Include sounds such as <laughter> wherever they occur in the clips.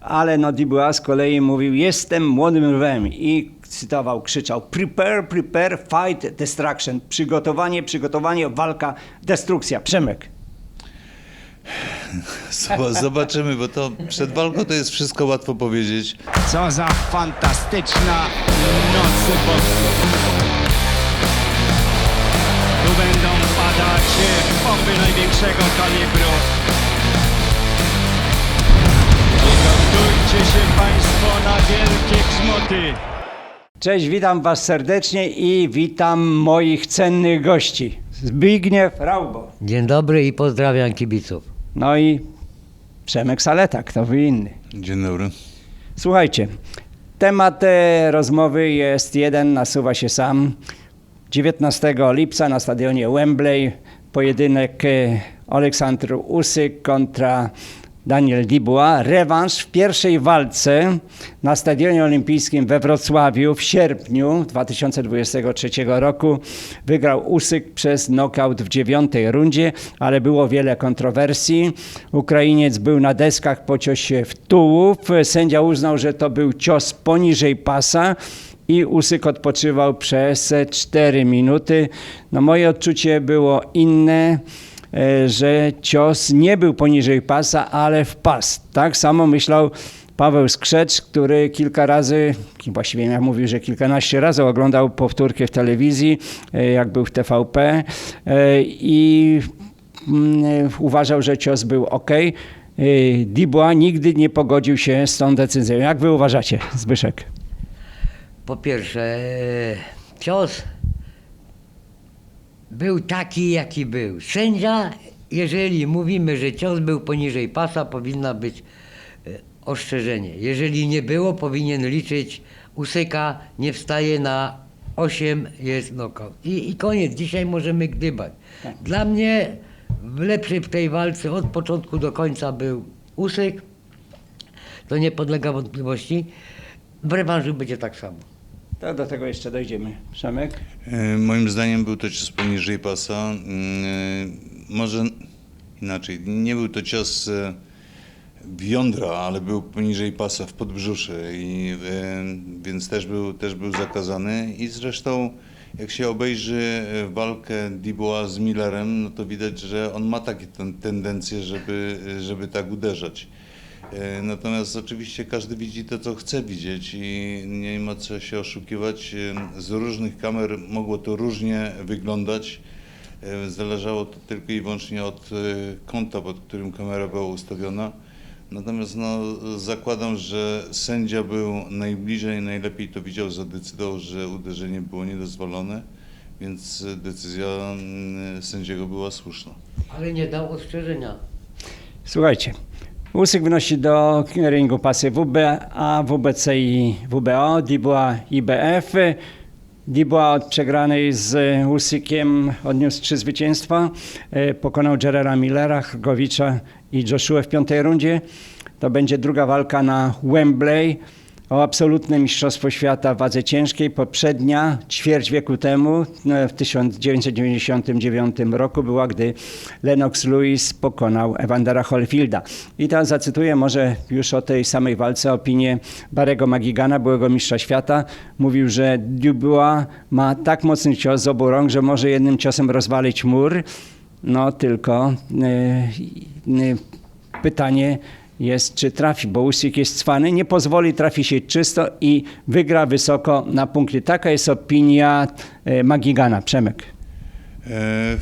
ale no Dubois z kolei mówił, jestem młodym lwem i cytował, krzyczał, prepare, prepare, fight, destruction. Przygotowanie, przygotowanie, walka, destrukcja. Przemek. <laughs> Zob- Zobaczymy, bo to przed walką to jest wszystko łatwo powiedzieć. Co za fantastyczna noc. Tu będą padać bomby największego kalibru. Się Państwo na wielkie grzmoty. Cześć, witam Was serdecznie i witam moich cennych gości. Zbigniew Raubo. Dzień dobry i pozdrawiam kibiców. No i Przemek Saleta, kto wy inny. Dzień dobry. Słuchajcie, temat rozmowy jest jeden, nasuwa się sam. 19 lipca na stadionie Wembley pojedynek e, Aleksandr Usyk kontra Daniel Dubois. Rewanż w pierwszej walce na Stadionie Olimpijskim we Wrocławiu w sierpniu 2023 roku wygrał Usyk przez knockout w dziewiątej rundzie, ale było wiele kontrowersji. Ukrainiec był na deskach po ciosie w tułów. Sędzia uznał, że to był cios poniżej pasa i Usyk odpoczywał przez 4 minuty. No moje odczucie było inne, że cios nie był poniżej pasa, ale w pas. Tak samo myślał Paweł Skrzecz, który kilka razy, właściwie ja mówił, że kilkanaście razy oglądał powtórkę w telewizji, e, jak był w TVP e, i mm, uważał, że cios był ok. Dubois nigdy nie pogodził się z tą decyzją. Jak wy uważacie, Zbyszek? Po pierwsze, e, cios był taki, jaki był. Sędzia, jeżeli mówimy, że cios był poniżej pasa, powinna być e, ostrzeżenie. Jeżeli nie było, powinien liczyć usyka, nie wstaje na 8, jest knockout. I, I koniec, dzisiaj możemy gdybać. Dla mnie lepszy w tej walce od początku do końca był usyk, to nie podlega wątpliwości. W rewanżu będzie tak samo. To do tego jeszcze dojdziemy. Przemek? E, Moim zdaniem był to cios poniżej pasa. Mm, e, Może inaczej, nie był to cios e, w jądra, ale był poniżej pasa w podbrzusze, i, e, więc też był, też był zakazany. I zresztą jak się obejrzy e, walkę Dubois z Millerem, no to widać, że on ma takie ten, tendencje, żeby, żeby tak uderzać. E, Natomiast oczywiście każdy widzi to, co chce widzieć i nie ma co się oszukiwać. Z różnych kamer mogło to różnie wyglądać. E, Zależało to tylko i wyłącznie od e, kąta, pod którym kamera była ustawiona. Natomiast no, zakładam, że sędzia był najbliżej, najlepiej to widział, zadecydował, że uderzenie było niedozwolone, więc decyzja sędziego była słuszna. Ale nie dał ostrzeżenia. Słuchajcie, Usyk wnosi do ringu pasy WBA, WBC i WBO, Dubois IBF. Dubois od przegranej z Usykiem odniósł trzy zwycięstwa. E, Pokonał Gerera Millera, Hrgowicza i Joshua w piątej rundzie. To będzie druga walka na Wembley o absolutne mistrzostwo świata w wadze ciężkiej. Poprzednia, ćwierć wieku temu, no, w 1999 roku była, gdy Lennox Lewis pokonał Evandera Holyfielda. I teraz zacytuję może już o tej samej walce opinię Barego Magigana, byłego mistrza świata. Mówił, że Dubois ma tak mocny cios z obu rąk, że może jednym ciosem rozwalić mur. No tylko yy, yy, pytanie jest, czy trafi, bo Usyk jest cwany, nie pozwoli trafi się czysto i wygra wysoko na punkty. Taka jest opinia e, Magigana. Przemek. E,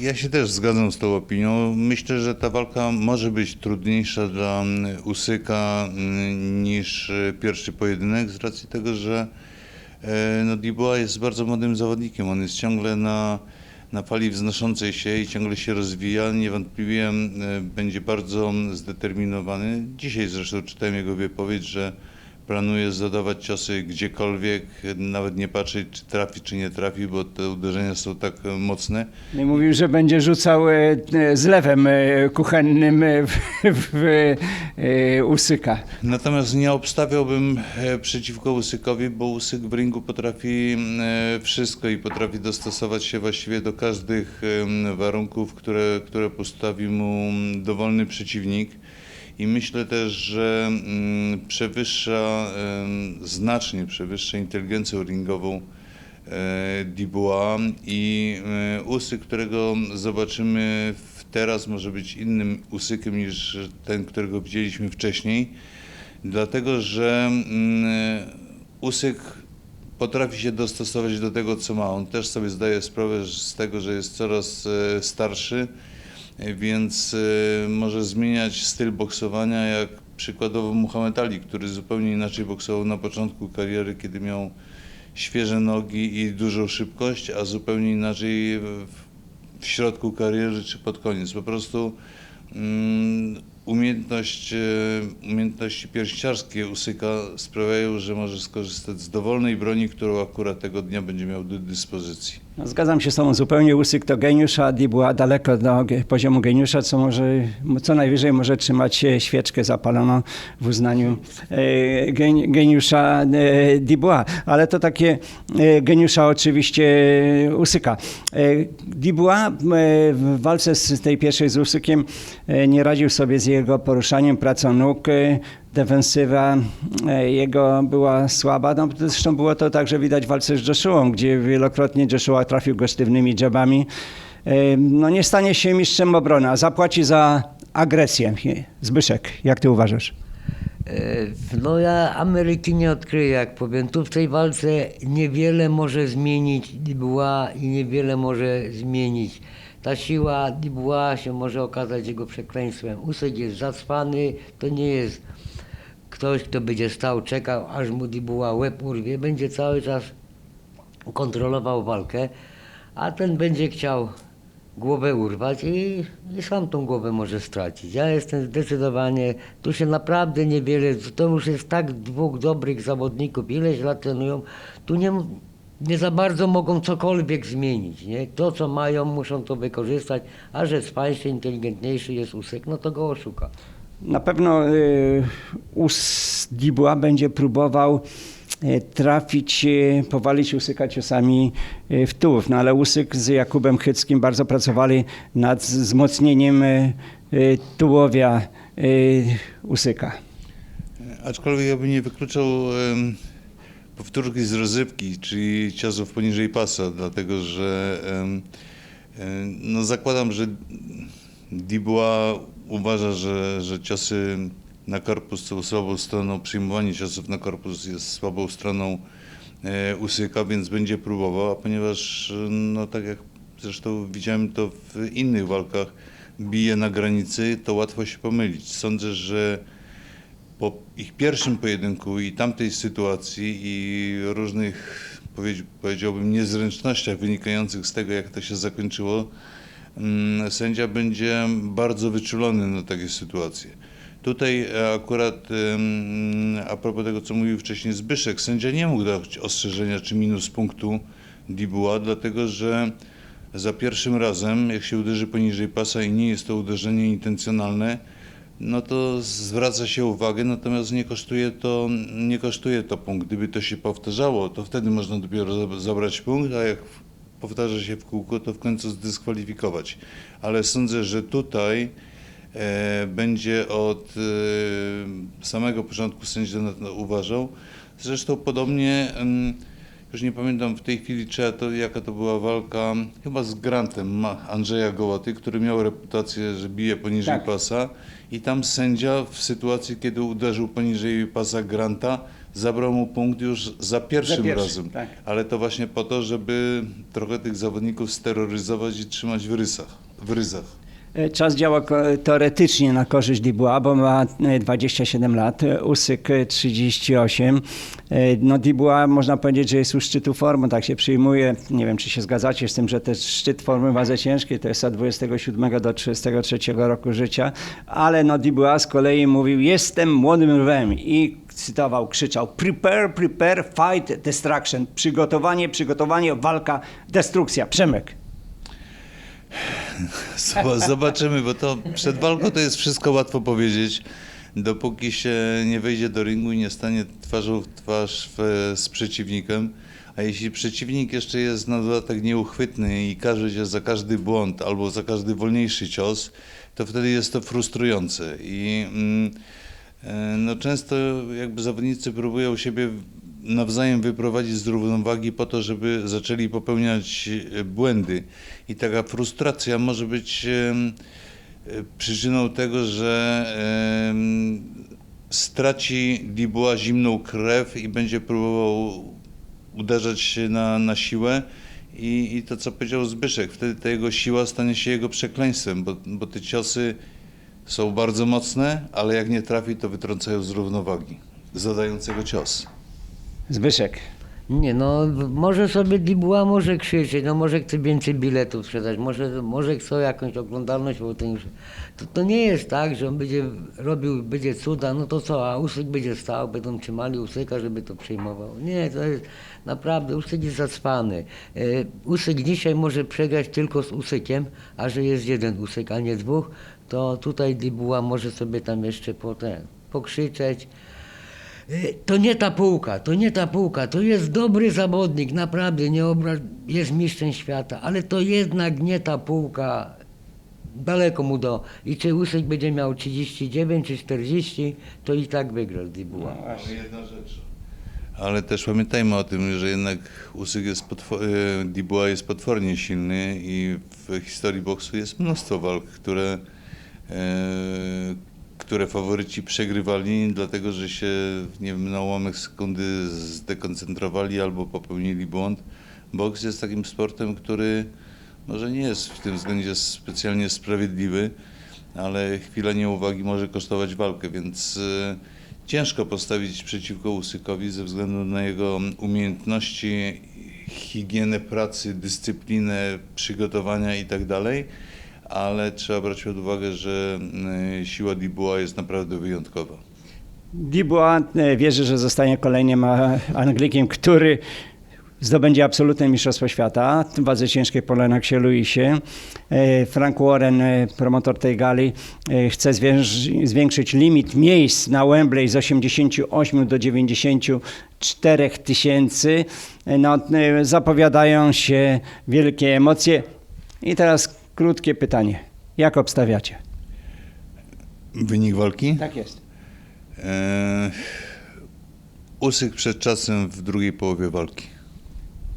Ja się też zgadzam z tą opinią. Myślę, że ta walka może być trudniejsza dla mm, Usyka mm, niż e, pierwszy pojedynek z racji tego, że no, jest bardzo młodym zawodnikiem. On jest ciągle na, na fali wznoszącej się i ciągle się rozwija. Niewątpliwie e, będzie bardzo zdeterminowany. Dzisiaj zresztą czytałem jego wypowiedź, że planuje zadawać ciosy gdziekolwiek, nawet nie patrzeć czy trafi, czy nie trafi, bo te uderzenia są tak e, mocne. No i Mówił, że będzie rzucał e, e, zlewem kuchennym w, w Usyka. Natomiast nie obstawiałbym przeciwko Usykowi, bo Usyk w ringu potrafi e, wszystko i potrafi dostosować się właściwie do każdych warunków, które, które postawi mu dowolny przeciwnik. I myślę też, że mm, przewyższa, znacznie przewyższa inteligencją ringową e, Dubois i e, Usyk, którego zobaczymy teraz może być innym Usykiem niż ten, którego widzieliśmy wcześniej, dlatego że mm, Usyk potrafi się dostosować do tego, co ma. On też sobie zdaje sprawę z tego, że jest coraz e, starszy, więc e, może zmieniać styl boksowania, jak przykładowo Muhammad Ali, który zupełnie inaczej boksował na początku kariery, kiedy miał świeże nogi i dużą szybkość, a zupełnie inaczej w, w środku kariery czy pod koniec. Po prostu mm, umiejętność, e, umiejętności pierściarskie Usyka sprawiają, że może skorzystać z dowolnej broni, którą akurat tego dnia będzie miał do dyspozycji. No, zgadzam się z tobą zupełnie. Usyk to geniusz, a Dubois daleko do poziomu geniusza, co może, co najwyżej może trzymać świeczkę zapaloną w uznaniu e, gen, geniusza e, Dubois. Ale to takie e, geniusza oczywiście Usyka. E, Dubois e, w walce z tej pierwszej z Usykiem nie radził sobie z jego poruszaniem, pracą nóg. Defensywa e, jego była słaba. No, zresztą było to także widać w walce z Joshuą, gdzie wielokrotnie Joshua trafił go sztywnymi. E, No nie stanie się mistrzem obrony, a zapłaci za agresję. Zbyszek, jak ty uważasz? E, No ja Ameryki nie odkryję, jak powiem. Tu w tej walce niewiele może zmienić Dubois i niewiele może zmienić. Ta siła Dubois się może okazać jego przekleństwem. Usyk jest zacwany, to nie jest ktoś, kto będzie stał, czekał, aż mu Dubois łeb urwie. Będzie cały czas kontrolował walkę, a ten będzie chciał głowę urwać i, i sam tą głowę może stracić. Ja jestem zdecydowanie, tu się naprawdę niewiele, to już jest tak dwóch dobrych zawodników, ileś lat trenują, tu nie, nie za bardzo mogą cokolwiek zmienić. Nie? To, co mają, muszą to wykorzystać, a że spańszy, inteligentniejszy jest Usyk, no to go oszuka. Na pewno y, będzie próbował y, trafić, y, powalić Usyka ciosami y, w tułów. No ale Usyk z Jakubem Chyckim bardzo pracowali nad wzmocnieniem tułowia Usyka. Aczkolwiek ja bym nie wykluczał powtórki z rozrywki, czyli ciosów poniżej pasa, dlatego że no zakładam, że Dubois uważa, że, że ciosy na korpus są słabą stroną, przyjmowanie ciosów na korpus jest słabą stroną e, Usyka, więc będzie próbował, a ponieważ, no tak jak zresztą widziałem to w innych walkach, bije na granicy, to łatwo się pomylić. Sądzę, że po ich pierwszym pojedynku i tamtej sytuacji i różnych, powiedz- powiedziałbym, niezręcznościach wynikających z tego, jak to się zakończyło, sędzia będzie bardzo wyczulony na takie sytuacje. Tutaj e, akurat a propos tego, co mówił wcześniej Zbyszek, sędzia nie mógł dać ostrzeżenia czy minus punktu Dubois, dlatego że za pierwszym razem, jak się uderzy poniżej pasa i nie jest to uderzenie intencjonalne, no to zwraca się uwagę, natomiast nie kosztuje to, nie kosztuje to punkt. Gdyby to się powtarzało, to wtedy można dopiero zab- zabrać punkt, a jak powtarza się w kółko, to w końcu zdyskwalifikować. Ale sądzę, że tutaj e, będzie od e, samego początku sędzia na to uważał. Zresztą podobnie, em, już nie pamiętam w tej chwili, czyja to, jaka to była walka, chyba z Grantem Andrzeja Gołaty, który miał reputację, że bije poniżej Tak. pasa i tam sędzia w sytuacji, kiedy uderzył poniżej pasa Granta, zabrał mu punkt już za pierwszym pierwszym, razem. tak. Ale to właśnie po to, żeby trochę tych zawodników steroryzować i trzymać w rysach. W ryzach. E, Czas działa teoretycznie na korzyść Dubois, bo ma e, 27 lat, e, Usyk e, 38. E, No Dubois można powiedzieć, że jest u szczytu formy, tak się przyjmuje. Nie wiem, czy się zgadzacie z tym, że ten szczyt formy wadze ciężkiej to jest od 27 do 33 roku życia, ale no Dubois z kolei mówił, jestem młodym lwem i cytował, krzyczał prepare, prepare, fight, destruction. Przygotowanie, przygotowanie, walka, destrukcja. Przemek. <laughs> Zob- Zobaczymy, bo to przed walką to jest wszystko łatwo powiedzieć. Dopóki się nie wejdzie do ringu i nie stanie twarzą w twarz w, z przeciwnikiem, a jeśli przeciwnik jeszcze jest na dodatek nieuchwytny i karze cię za każdy błąd albo za każdy wolniejszy cios, to wtedy jest to frustrujące. I mm, e, no, często jakby zawodnicy próbują siebie nawzajem wyprowadzić z równowagi po to, żeby zaczęli popełniać e, błędy. I taka frustracja może być e, przyczyną tego, że straci Dubois zimną krew i będzie próbował uderzać się na, na siłę. I, I to, co powiedział Zbyszek, wtedy ta jego siła stanie się jego przekleństwem, bo, bo te ciosy są bardzo mocne, ale jak nie trafi, to wytrącają z równowagi zadającego cios. Zbyszek. Nie, no może sobie Dibuła może krzyczeć, no może chce więcej biletów sprzedać, może, może chce jakąś oglądalność, bo już, to, to nie jest tak, że on będzie robił, będzie cuda, no to co, a Usyk będzie stał, będą trzymali Usyka, żeby to przejmował. Nie, to jest naprawdę, Usyk jest zacwany. E, Usyk dzisiaj może przegrać tylko z Usykiem, a że jest jeden Usyk, a nie dwóch, to tutaj Dibuła może sobie tam jeszcze po ten, pokrzyczeć. Y, To nie ta półka, to nie ta półka, to jest dobry zawodnik, naprawdę, nie obra- jest mistrzem świata, ale to jednak nie ta półka, daleko mu do. I czy Usyk będzie miał 39 czy 40, to i tak wygrał Dibuła. jedna rzecz. Ale też pamiętajmy o tym, że jednak Usyk jest e, Dubois jest potwornie silny i w historii boksu jest mnóstwo walk, które, e, które faworyci przegrywali, dlatego że się nie wiem, na ułamek sekundy zdekoncentrowali albo popełnili błąd. Boks jest takim sportem, który może nie jest w tym względzie specjalnie sprawiedliwy, ale chwila nieuwagi może kosztować walkę, więc e, ciężko postawić przeciwko Usykowi ze względu na jego umiejętności, higienę pracy, dyscyplinę, przygotowania itd. Ale trzeba brać pod uwagę, że e, siła Dubois jest naprawdę wyjątkowa. Dubois e, wierzy, że zostanie kolejnym e, Anglikiem, który zdobędzie absolutne mistrzostwo świata w wadze ciężkiej po Lennoxie Lewisie. E, Frank Warren, e, promotor tej gali, e, chce zwiększyć limit miejsc na Wembley z 88 do 94 tysięcy. No, zapowiadają się wielkie emocje. I teraz krótkie pytanie. Jak obstawiacie? Wynik walki? Tak jest. E, Usyk przed czasem w drugiej połowie walki.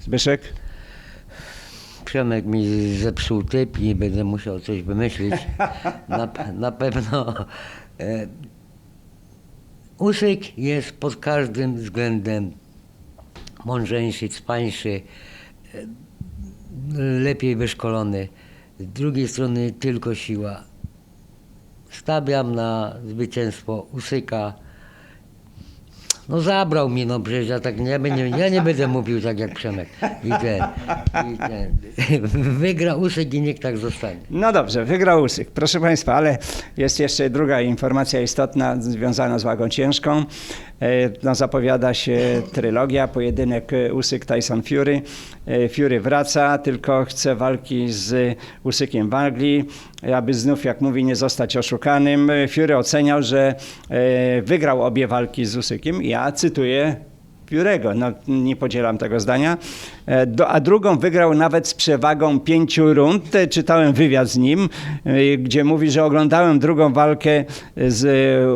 Zbyszek? Przemek mi zepsuł typ i będę musiał coś wymyślić. Na, na pewno e, Usyk jest pod każdym względem mądrzejszy, cwańszy, e, lepiej wyszkolony. Z drugiej strony tylko siła. Stawiam na zwycięstwo Usyka. No zabrał mi, no przecież ja tak nie, będę, ja nie będę mówił tak jak Przemek. I ten, i ten. Wygra Usyk i niech tak zostanie. No dobrze, wygrał Usyk. Proszę Państwa, ale jest jeszcze druga informacja istotna związana z wagą ciężką. E, No, zapowiada się trylogia, pojedynek e, Usyk-Tyson-Fury. E, Fury wraca, tylko chce walki z Usykiem w Anglii, aby znów, jak mówi, nie zostać oszukanym. Fury oceniał, że e, wygrał obie walki z Usykiem. Ja cytuję Piórego. No, nie podzielam tego zdania. E, Do, a drugą wygrał nawet z przewagą pięciu rund. E, Czytałem wywiad z nim, e, gdzie mówi, że oglądałem drugą walkę z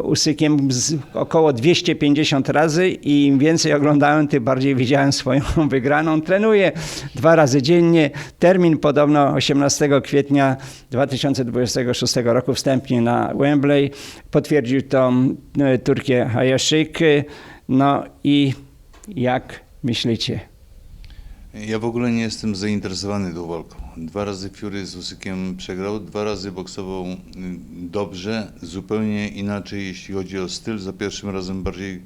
Usykiem z około 250 razy i im więcej oglądałem, tym bardziej widziałem swoją <laughs> wygraną. Trenuję dwa razy dziennie. Termin podobno 18 kwietnia 2026 roku wstępnie na Wembley. Potwierdził to Turkie Hayaszyk. No i jak myślicie? Ja w ogóle nie jestem zainteresowany tą walką. Dwa razy Fury z Usykiem przegrał, dwa razy boksował y, dobrze, zupełnie inaczej jeśli chodzi o styl. Za pierwszym razem bardziej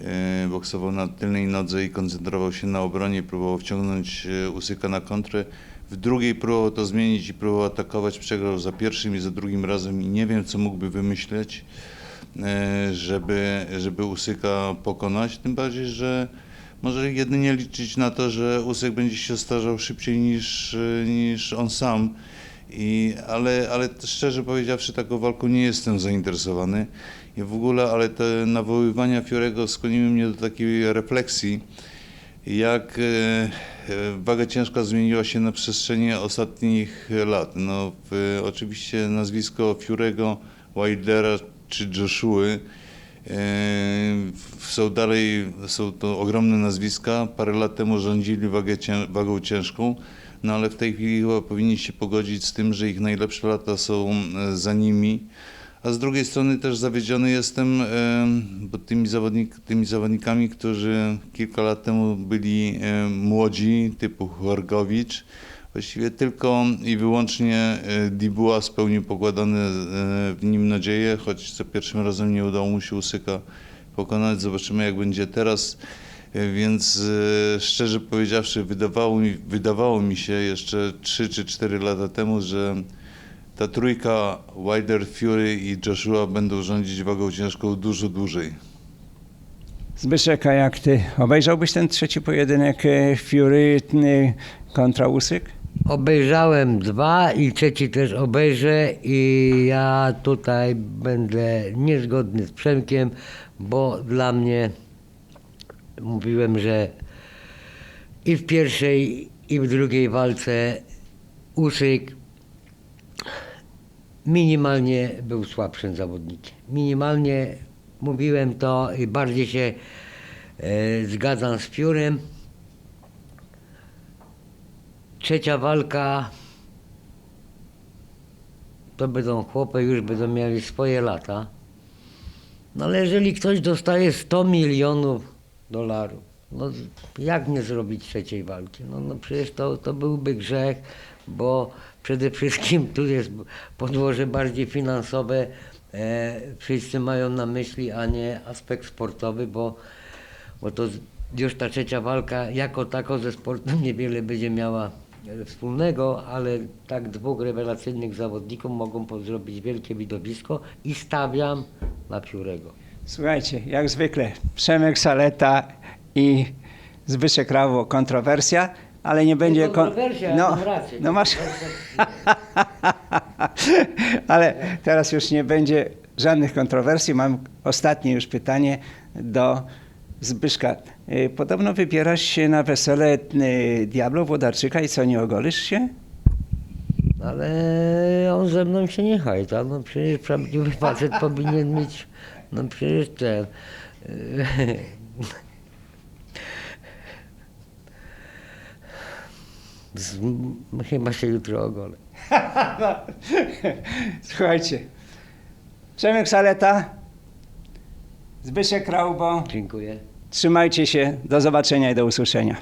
e, boksował na tylnej nodze i koncentrował się na obronie, próbował wciągnąć e, Usyka na kontrę. W drugiej próbował to zmienić i próbował atakować. Przegrał za pierwszym i za drugim razem i nie wiem, co mógłby wymyśleć, żeby, żeby Usyka pokonać. Tym bardziej, że może jedynie liczyć na to, że Usyk będzie się starzał szybciej niż, e, niż on sam. I, ale, ale szczerze powiedziawszy, taką walką nie jestem zainteresowany. I w ogóle, ale te nawoływania Fiorego skłoniły mnie do takiej refleksji, jak, e, waga ciężka zmieniła się na przestrzeni ostatnich lat. No, oczywiście nazwisko Fiurego, Wildera czy Joshua e, są dalej, są to ogromne nazwiska. Parę lat temu rządzili wagę, wagą ciężką, no ale w tej chwili chyba powinni się pogodzić z tym, że ich najlepsze lata są e, za nimi. A z drugiej strony też zawiedziony jestem e, bo tymi, zawodnik, tymi zawodnikami, którzy kilka lat temu byli e, młodzi, typu Chorgowicz. Właściwie tylko i wyłącznie e, Dibuła spełnił pokładane e, w nim nadzieje, choć za pierwszym razem nie udało mu się Usyka pokonać. Zobaczymy jak będzie teraz. E, Więc szczerze powiedziawszy, wydawało mi, wydawało mi się jeszcze 3 czy 4 lata temu, że ta trójka Wilder, Fury i Joshua będą rządzić wagą ciężką dużo dłużej. Zbyszek, a jak ty? Obejrzałbyś ten trzeci pojedynek Fury kontra Usyk? Obejrzałem dwa i trzeci też obejrzę i ja tutaj będę niezgodny z Przemkiem, bo dla mnie mówiłem, że i w pierwszej i w drugiej walce Usyk minimalnie był słabszym zawodnikiem. Minimalnie mówiłem to i bardziej się e, zgadzam z Piórem. Trzecia walka to będą chłopy, już będą mieli swoje lata. No ale jeżeli ktoś dostaje 100 milionów dolarów, no jak nie zrobić trzeciej walki? No, no przecież to, to byłby grzech, bo przede wszystkim tu jest podłoże bardziej finansowe. E, wszyscy mają na myśli, a nie aspekt sportowy, bo, bo to już ta trzecia walka jako tako ze sportem niewiele będzie miała wspólnego, ale tak dwóch rewelacyjnych zawodników mogą zrobić wielkie widowisko i stawiam na Piórego. Słuchajcie, jak zwykle Przemek Saleta i Zbyszek Rawo kontrowersja, ale nie będzie... kon- kontrowersja, ja no, mam rację. no masz... <laughs> ale teraz już nie będzie żadnych kontrowersji. Mam ostatnie już pytanie do Zbyszka. Y, Podobno wybierasz się na wesele y, Diablo Włodarczyka i co, nie ogolisz się? Ale on ze mną się nie hajta. No przecież prawdziwy <laughs> facet powinien mieć. No przecież ten. <laughs> Z, chyba się jutro ogolę. <laughs> Słuchajcie, Przemek Saleta, Zbyszek Raubo, Dziękuję. Trzymajcie się, do zobaczenia i do usłyszenia.